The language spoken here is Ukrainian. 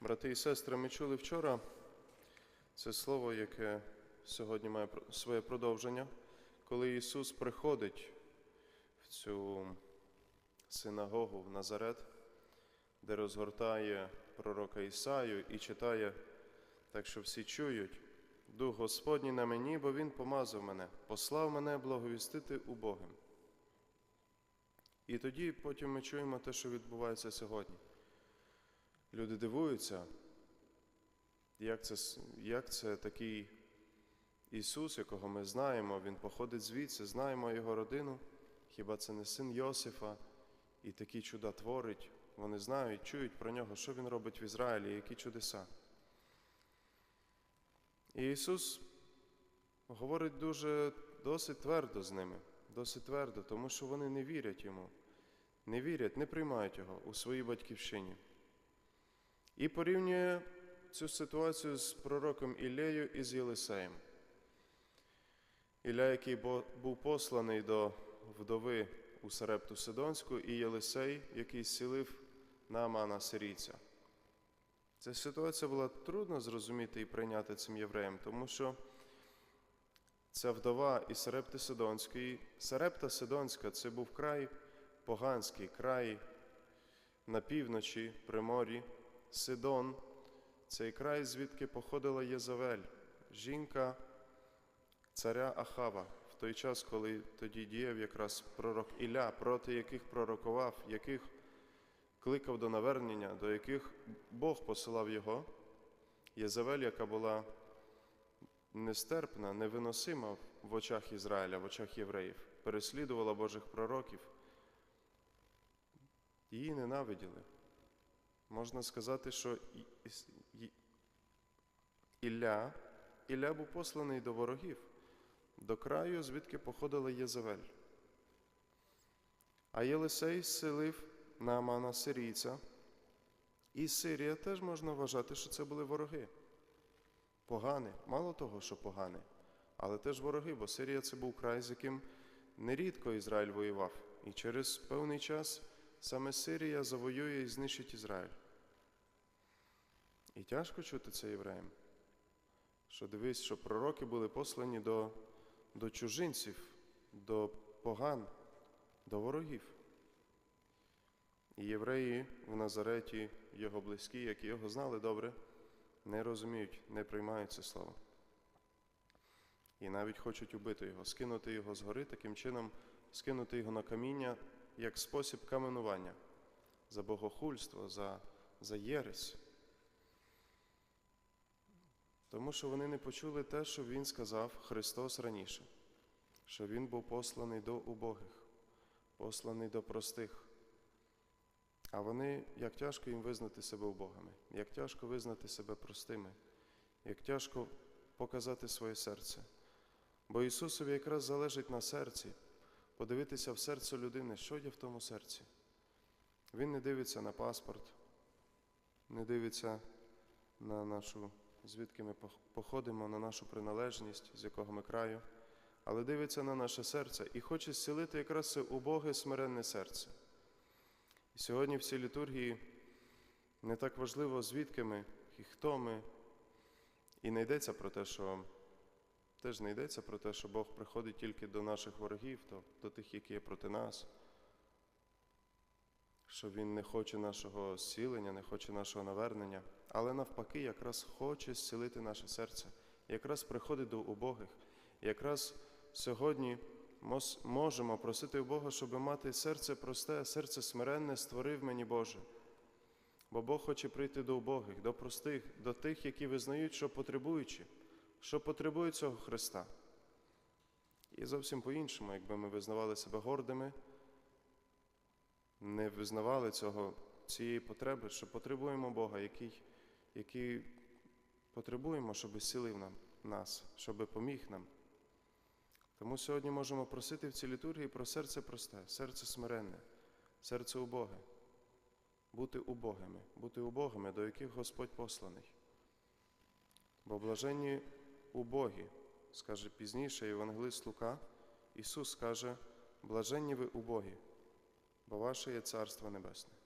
Брати і сестри, ми чули вчора це слово, яке сьогодні має своє продовження, коли Ісус приходить в цю синагогу в Назарет, де розгортає пророка Ісаю і читає, так що всі чують. Дух Господній на мені, бо Він помазав мене, послав мене благовістити убогим. І тоді потім ми чуємо те, що відбувається сьогодні. Люди дивуються, як це, як це такий Ісус, якого ми знаємо, Він походить звідси, знаємо його родину. Хіба це не син Йосифа і такі чуда творить? Вони знають, чують про нього, що він робить в Ізраїлі, які чудеса. І Ісус говорить дуже досить твердо з ними, досить твердо, тому що вони не вірять йому, не вірять, не приймають його у своїй батьківщині. І порівнює цю ситуацію з пророком Іллею і з Єлисеєм. Ілля, який був посланий до вдови у Сарепту Сидонську, і Єлисей, який зцілив Наамана сирійця. Ця ситуація була трудно зрозуміти і прийняти цим євреям, тому що ця вдова із Сарепти Сидонської, Сарепта Сидонська це був край поганський, край на півночі, при морі, Сидон, цей край, звідки походила Єзавель, жінка царя Ахава, в той час, коли тоді діяв якраз пророк Ілля, проти яких пророкував, яких кликав до навернення, до яких Бог посилав його, Єзавель, яка була нестерпна, невиносима в очах Ізраїля, в очах євреїв, переслідувала Божих пророків, її ненавиділи. Можна сказати, що Ілля, Ілля був посланий до ворогів, до краю, звідки походила Єзавель. А Єлисей зселив Наамана сирійця, і Сирія теж можна вважати, що це були вороги. Погані, мало того, що погані, але теж вороги, бо Сирія це був край, з яким нерідко Ізраїль воював. І через певний час саме Сирія завоює і знищить Ізраїль. І тяжко чути це євреям, що дивись, що пророки були послані до, до чужинців, до поган, до ворогів. І євреї в Назареті, його близькі, які його знали добре, не розуміють, не приймають це слово. І навіть хочуть убити його, скинути його з гори, таким чином скинути його на каміння як спосіб каменування за богохульство, за, за єресь. Тому що вони не почули те, що Він сказав Христос раніше, що Він був посланий до убогих, посланий до простих. А вони, як тяжко їм визнати себе убогими, як тяжко визнати себе простими, як тяжко показати своє серце. Бо Ісусові якраз залежить на серці, подивитися в серце людини, що є в тому серці. Він не дивиться на паспорт, не дивиться на нашу, звідки ми походимо, на нашу приналежність, з якого ми краю, але дивиться на наше серце і хоче зцілити якраз це убоге смиренне серце. І сьогодні в цій літургії не так важливо, звідки ми і хто ми. І не йдеться про те, що теж не йдеться про те, що Бог приходить тільки до наших ворогів, до, до тих, які є проти нас, що Він не хоче нашого зцілення, не хоче нашого навернення, але навпаки, якраз хоче зцілити наше серце, якраз приходить до убогих. Якраз сьогодні можемо просити у Бога, щоб мати серце просте, серце смиренне, створив мені Боже. Бо Бог хоче прийти до убогих, до простих, до тих, які визнають, що потребуючі, що потребують цього Христа. І зовсім по-іншому, якби ми визнавали себе гордими, не визнавали цього, цієї потреби, що потребуємо Бога, який, який потребуємо, щоб нам, нас, щоб поміг нам. Тому сьогодні можемо просити в цій літургії про серце просте, серце смиренне, серце убоге, бути убогими, бути убогими, до яких Господь посланий. Бо блаженні убогі, скаже пізніше Євангелист Лука, Ісус скаже, блаженні ви убогі, бо ваше є Царство Небесне.